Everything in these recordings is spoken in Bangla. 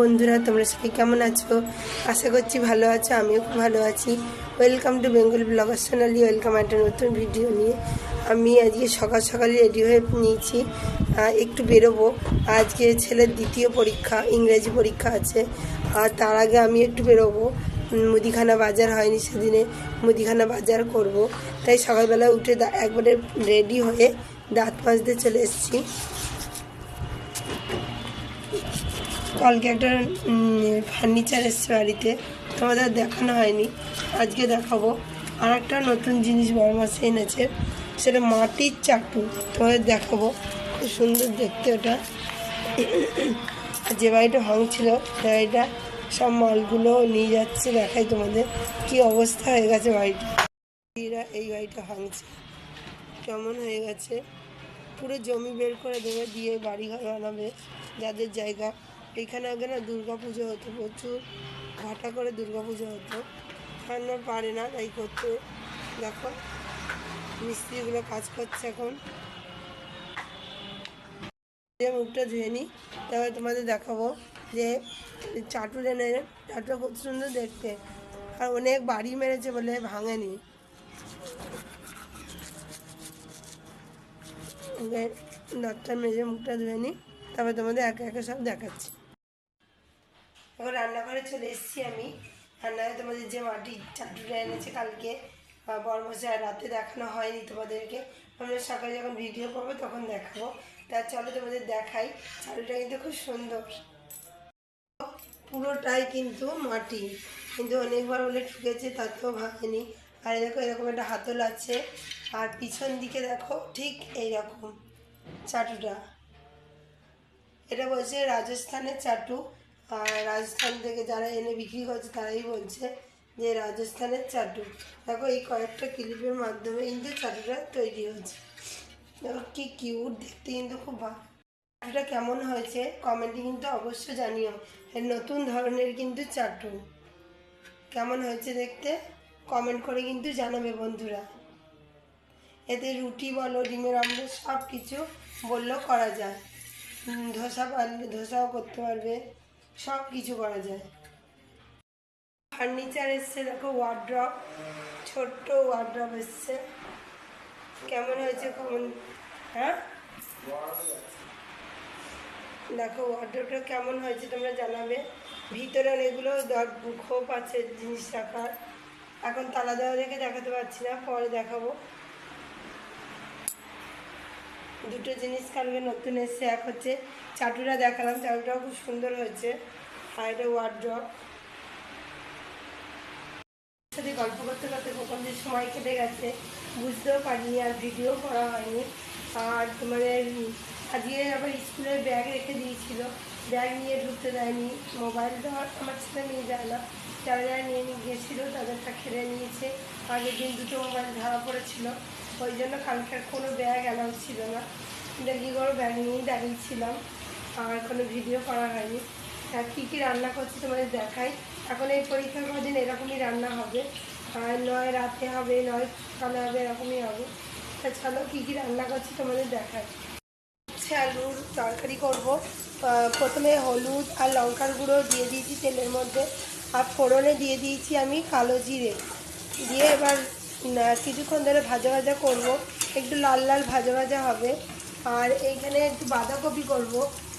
বন্ধুরা, তোমরা সবাই কেমন আছো? আশা করছি ভালো আছো, আমিও খুব ভালো আছি। Welcome to Bengal blogger welcome একটা নতুন ভিডিও নিয়ে। আমি আজকে সকাল সকালে রেডি হয়ে নিয়েছি একটু বেরোবো। আজকে ছেলের দ্বিতীয় পরীক্ষা, ইংরেজি পরীক্ষা আছে। আর তার আগে আমি একটু বেরোবো। মুদিখানা বাজার হয়নি সেদিনে, মুদিখানা বাজার করব। তাই সকালবেলা উঠে একবারে রেডি হয়ে দাঁত মাজতে চলে এসেছি। কালকে একটা ফার্নিচার এসছে বাড়িতে তোমাদের দেখানো হয়নি। আজকে দেখাবো। আর একটা নতুন জিনিস বড় মাসে এনেছে, সেটা মাটির চাটু। তোমাদের দেখাবো। খুব সুন্দর দেখতে ওটা। যে বাড়িটা ভাঙছিল সে বাড়িটা সব মালগুলো নিয়ে যাচ্ছে দেখাই তোমাদের। কি অবস্থা হয়ে গেছে বাড়িটা। এই বাড়িটা ভাঙছে। কেমন হয়ে গেছে? পুরো জমি বের করে দেবে, দিয়ে বাড়ি ঘর বানাবে। যাদের জায়গা এখানে আগে না দুর্গা পুজো হতো, প্রচুর ঘাটা করে দুর্গা পুজো হতো। আর পারে না, তাই করতে। দেখো, মিস্ত্রিগুলো কাজ করছে এখন। যে মুখটা ধুয়ে নিই তারপরে তোমাদের দেখাবো যে চাটু এনে চাটুটা খুব সুন্দর দেখতে। আর অনেক বাড়ি মেরেছে বলে ভাঙেনি। দাঁতটা মেজে মুখটা ধুয়ে নিই তারপরে তোমাদের একে একে সব দেখাচ্ছি। এখন রান্নাঘরে চলে এসেছি আমি। রান্নাঘরে তোমাদের যে মাটির চাটুটা এনেছে কালকে বা বর্মশাই রাতে দেখানো হয়নি তোমাদেরকে। আমরা সকালে যখন ভিডিও করব তখন দেখাবো। তা চলো তোমাদের দেখাই, চাটুটা কিন্তু খুব সুন্দর। পুরোটাই কিন্তু মাটি। কিন্তু অনেকবার বলে ঠুকেছে তাতেও ভাঙেনি আর দেখো এরকম একটা হাতল আছে। আর পিছন দিকে দেখো, ঠিক এইরকম চাটুটা। এটা বলছে রাজস্থানের চাটু। আর রাজস্থান থেকে যারা এনে বিক্রি করছে, তারাই বলছে যে রাজস্থানের চাটু। দেখো, এই কয়েকটা ক্লিপের মাধ্যমে কিন্তু চাটুটা তৈরি হচ্ছে। দেখো, কি কিউট দেখতে কিন্তু খুব ভালো চাটুটা কেমন হয়েছে কমেন্টে কিন্তু অবশ্যই জানিও। এর নতুন ধরনের কিন্তু চাটু। কেমন হয়েছে দেখতে? কমেন্ট করে কিন্তু জানাবে বন্ধুরা। এতে রুটি বলো, ডিমের আমলেট সব কিছু বললেও করা যায়। ধোসা পারলে ধোসাও করতে পারবে। সব কিছু করা যায়। ফার্নিচার এসছে, দেখো ওয়ার্ড্রপ ছোট্ট ওয়ার্ড্রপ এসছে। কেমন হয়েছে কেমন হ্যাঁ? দেখো ওয়ার্ড্রপটা কেমন হয়েছে তোমরা জানাবে। ভিতরে অনেকগুলো খোপ আছে জিনিস রাখার। এখন তালা দেওয়া রেখে দেখাতে পারছি না, পরে দেখাবো। দুটো জিনিস কালকে নতুন এসছে, এক হচ্ছে চাটুটা দেখালাম, চাটুটাও খুব সুন্দর হয়েছে, আর এটা ওয়ার্ড্রপ সাথে গল্প করতে করতে কখন যে সময় কেটে গেছে, বুঝতেও পারিনি আর ভিডিও করা হয়নি। আর তোমাদের আজকে আবার স্কুলের ব্যাগ রেখে দিয়েছিল ব্যাগ নিয়ে ঢুকতে দেয়নি মোবাইল মোবাইলটা আমার ছেলে নিয়ে যায় না, যারা যারা নিয়ে গেছিল তাদেরটা খেলে নিয়েছে, আগের দিন দুটো মোবাইল ধরা পড়েছিল। ওই জন্য কালকে কোনো ব্যাগ অ্যালাউ ছিল না। কী করে ব্যাগ নিয়েই দাঁড়িয়েছিলাম আর কোনো ভিডিও করা হয়নি। আর কী কী রান্না করছি তোমাদের দেখাই। এখন এই পরীক্ষার কদিন এরকমই রান্না হবে। আর নয় রাতে হবে, নয় সকালে হবে, এরকমই হবে। তা চলো, কী কী রান্না করছি তোমাদের দেখাই। আলুর তরকারি করব। প্রথমে হলুদ আর লঙ্কার গুঁড়ো দিয়ে দিয়েছি তেলের মধ্যে। আর ফোড়নে দিয়ে দিয়েছি আমি কালো জিরে। দিয়ে এবার কিছুক্ষণ ধরে ভাজা ভাজা করব। একটু লাল লাল ভাজা ভাজা হবে। আর এইখানে একটু বাঁধাকপি করব।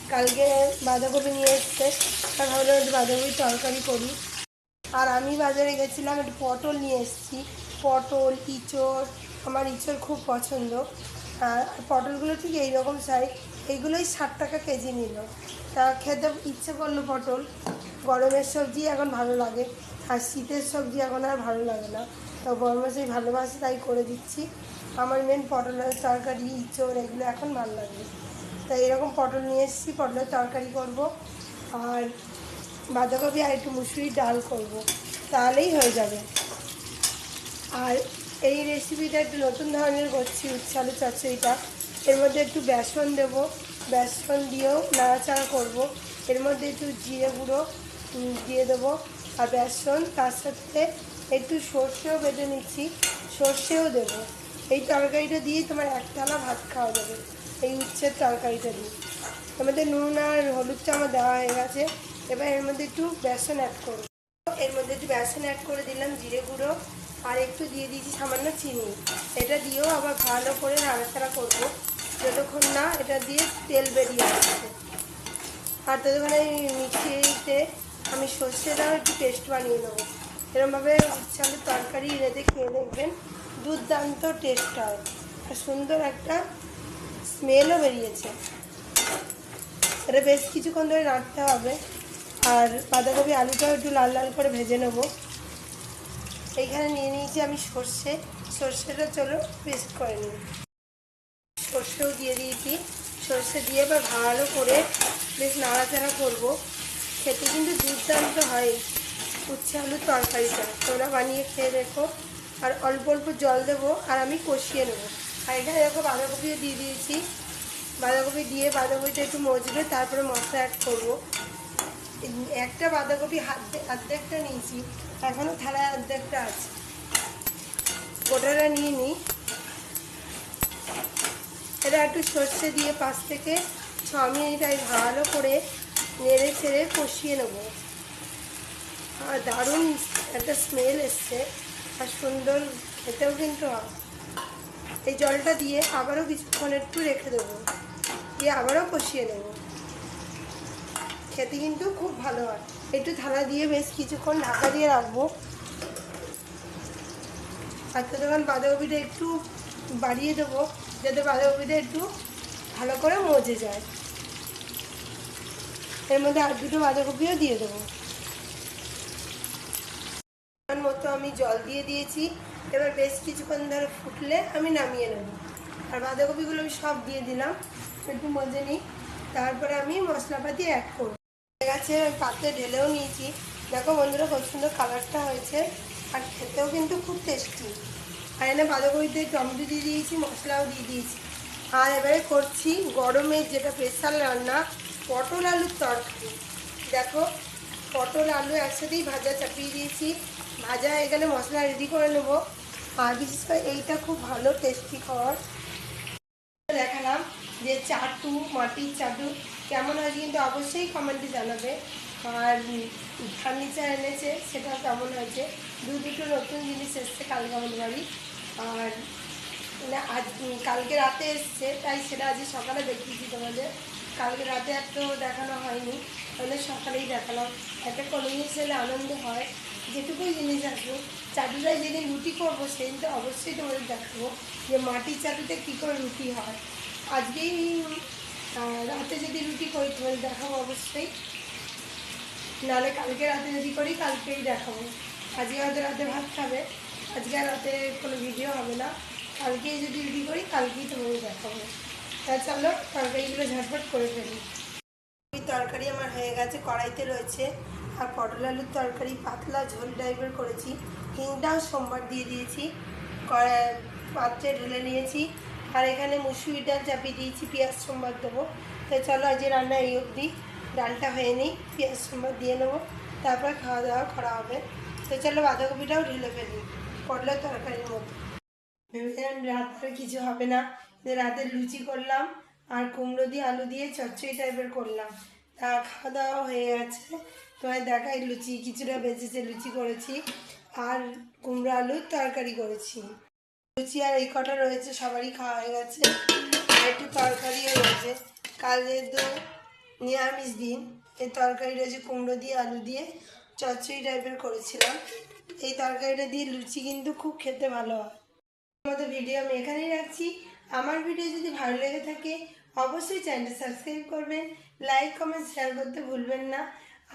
কালকে বাঁধাকপি নিয়ে এসছে। আর ভাবলাম একটু বাঁধাকপির তরকারি করি। আর আমি বাজারে গেছিলাম, একটু পটল নিয়ে এসেছি। পটল, ইঁচড়, আমার ইঁচড় খুব পছন্দ। আর পটলগুলো ঠিক এইরকম সাইজ এইগুলোই ষাট টাকা কেজি নিল। তা খেতে ইচ্ছে করল পটল। গরমের সবজি এখন ভালো লাগে। আর শীতের সবজি এখন আর ভালো লাগে না। তো গরমের ভালোবাসে, তাই করে দিচ্ছি। আমার মেন পটলের তরকারি, ইঁচড়, এগুলো এখন ভালো লাগে। তাই এরকম পটল নিয়ে এসেছি, পটলের তরকারি করব। আর বাঁধাকপি আর একটু মুসুরি ডাল করব। তাহলেই হয়ে যাবে। আর এই রেসিপিটা একটু নতুন ধরনের করছি, উচ্ছালু চচ্চড়িটা। এর মধ্যে একটু বেসন দেবো। বেসন দিয়েও নাড়াচাড়া করব। এর মধ্যে একটু জিরে গুঁড়ো দিয়ে দেবো। আর বেসন, তার সাথে একটু সর্ষেও বেটে নিচ্ছি, সর্ষেও দেবো। এই তরকারিটা দিয়ে তোমার একতলা ভাত খাওয়া যাবে, এই উচ্ছের তরকারিটা দিয়ে। মধ্যে নুন আর হলুদ চামচ দেওয়া হয়ে গেছে, এবার এর মধ্যে একটু বেসন অ্যাড করব। এর মধ্যে একটু বেসন অ্যাড করে দিলাম জিরে গুঁড়ো, আর একটু দিয়ে দিয়েছি সামান্য চিনি। এটা দিয়েও আবার ভালো করে নাড়াচাড়া করব, যতক্ষণ না এটা দিয়ে তেল বেরিয়ে আসছে। আর ততক্ষণ মিক্সিতে আমি সর্ষেটাও একটু পেস্ট বানিয়ে নেব। এরমভাবে উচ্ছে তরকারি রেঁধে খেয়ে দেখবেন। দুর্দান্ত টেস্ট হয়। আর সুন্দর একটা স্মেলও বেরিয়েছে। এটা বেশ কিছুক্ষণ ধরে রাখতে হবে। আর বাঁধাকপি আলুটাও একটু লাল লাল করে ভেজে নেব। এইখানে নিয়ে নিয়েছি আমি সর্ষে। সর্ষেটা চলো পেস্ট করে নিই। সর্ষেও দিয়ে দিয়েছি। সর্ষে দিয়ে এবার ভালো করে বেশ নাড়াচাড়া করব। খেতে কিন্তু দুর্দান্ত হয়। উচ্ছে আলুর তরকারিটা। তোমরা বানিয়ে খেয়ে দেখো। আর অল্প অল্প জল দেবো আর আমি কষিয়ে নেব। আর এখানে দেখো বাঁধাকপিও দিয়ে দিয়েছি। বাঁধাকপি দিয়ে বাঁধাকপিটা একটু মজবে, তারপরে মশলা অ্যাড করব। একটা বাঁধাকপি হাত অর্ধেকটা নিয়েছি এখনও থালায় অর্ধেকটা আছে। গোটাটা নিয়ে নিই এটা একটু সর্ষে দিয়ে পাঁচ থেকে ছ মিনিট আমি ভালো করে নেড়ে ছেড়ে কষিয়ে নেব। আর দারুণ একটা স্মেল এসছে। আর সুন্দর খেতেও কিন্তু এই জলটা দিয়ে আবারও কিছুক্ষণ একটু রেখে দেবো। দিয়ে আবারও কষিয়ে নেব। খেতে কিন্তু খুব ভালো হয়। একটু থালা দিয়ে বেশ কিছুক্ষণ ঢাকা দিয়ে রাখব। আর ততক্ষণ বাঁধাকপিটা একটু বাড়িয়ে দেবো, যাতে বাঁধাকপিটা একটু ভালো করে মজে যায়। এর মধ্যে আর দুটো বাঁধাকপিও দিয়ে দেবো। পরিমাণ মতো আমি জল দিয়ে দিয়েছি। এবার বেশ কিছুক্ষণ ধরে ফুটলে আমি নামিয়ে নেব। আর বাঁধাকপিগুলো আমি সব দিয়ে দিলাম। একটু মজে নিই। তারপরে আমি মশলাপাতি অ্যাড করব। গেছে ওই পাত্রে ঢেলেও নিয়েছি। দেখো বন্ধুরা, খুব সুন্দর কালারটা হয়েছে। আর খেতেও কিন্তু খুব টেস্টি আর এনে বাঁধাকপিতে টমেটো দিয়ে দিয়েছি, মশলাও দিয়ে দিয়েছি। আর এবারে করছি গরমের যেটা স্পেশাল রান্না, পটল আলুর তরকারি। দেখো, পটল আলু একসাথেই ভাজা চাপিয়ে দিয়েছি। ভাজা হয়ে গেলে মশলা রেডি করে নেব। আর বিশেষ করে এইটা খুব ভালো টেস্টি খাওয়ার। দেখালাম যে চাটু, মাটির চাটু কেমন হয়েছে কিন্তু অবশ্যই কমেন্টে জানাবে। আর ফার্নিচার এনেছে সেটা কেমন হয়েছে? দু দুটো নতুন জিনিস এসছে কালকে আমাদের বাড়ি। আর মানে আজ, কালকে রাতে এসছে, তাই সেটা আজ সকালে দেখিয়েছি তোমাদের। কালকে রাতে আর তো দেখানো হয়নি। তাহলে সকালেই দেখালাম। একটা এলে আনন্দ হয়। যেটুকুই জিনিস আসব চাটুটায় যেদিন রুটি করব, সেদিন তো অবশ্যই তোমাদের দেখাবো যে মাটির চাটুতে কী করে রুটি হয়। আজকেই রাতে যদি রুটি করি, তোমাদের দেখাবো অবশ্যই। নাহলে কালকে রাতে যদি করি, কালকেই দেখাবো। আজকে হয়তো রাতে ভাত খাবে। আজকে রাতে কোনো ভিডিও হবে না। কালকেই যদি রুটি করি, কালকেই তোমাদের দেখাবো। তা চলো তরকারিগুলো ঝটপট করে ফেলি। তরকারি আমার হয়ে গেছে, কড়াইতে রয়েছে আর পটল আলুর তরকারি, পাতলা ঝোল টাইপের করেছি। হিংটাও সোমবার দিয়ে দিয়েছি পাত্রে ঢেলে নিয়েছি। আর এখানে মুসুরি ডাল চাপিয়ে দিয়েছি, পেঁয়াজ সোমবার দেবো। তো চলো আজকে রান্না এই অবধি। ডালটা হয়ে নিই, পেঁয়াজ সোমবার দিয়ে নেব। তারপর খাওয়া দাওয়া করা হবে। তো চলো বাঁধাকপিটাও ঢেলে ফেলি, পটলের তরকারির মধ্যে। ভেবেছিলাম রাত কিছু হবে না। রাতে লুচি করলাম আর কুমড়ো দিয়ে আলু দিয়ে চচ্চড়ি টাইপের করলাম। তা খাওয়া দাওয়া হয়ে গেছে। তোমায় দেখাই লুচি, কিছুটা বেঁচেছে লুচি করেছি আর কুমড়ো আলুর তরকারি করেছি। লুচি আর এই কটা রয়েছে, সবারই খাওয়া হয়ে গেছে। আর একটু তরকারিও রয়েছে কাল যেহেতু নিরামিষ দিন, এই তরকারি রয়েছে কুমড়ো দিয়ে, আলু দিয়ে চচ্চড়ি টাইপের করেছিলাম, এই তরকারিটা দিয়ে লুচি কিন্তু খুব খেতে ভালো হয়। মতো ভিডিও আমি এখানেই রাখছি। আমার ভিডিও যদি ভালো লেগে থাকে, অবশ্যই চ্যানেলটা সাবস্ক্রাইব করবেন লাইক কমেন্ট শেয়ার করতে ভুলবেন না।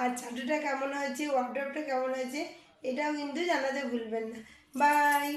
আর চাটুটা কেমন হয়েছে ওয়ার্ডরটা কেমন হয়েছে, এটাও কিন্তু জানাতে ভুলবেন না। বাই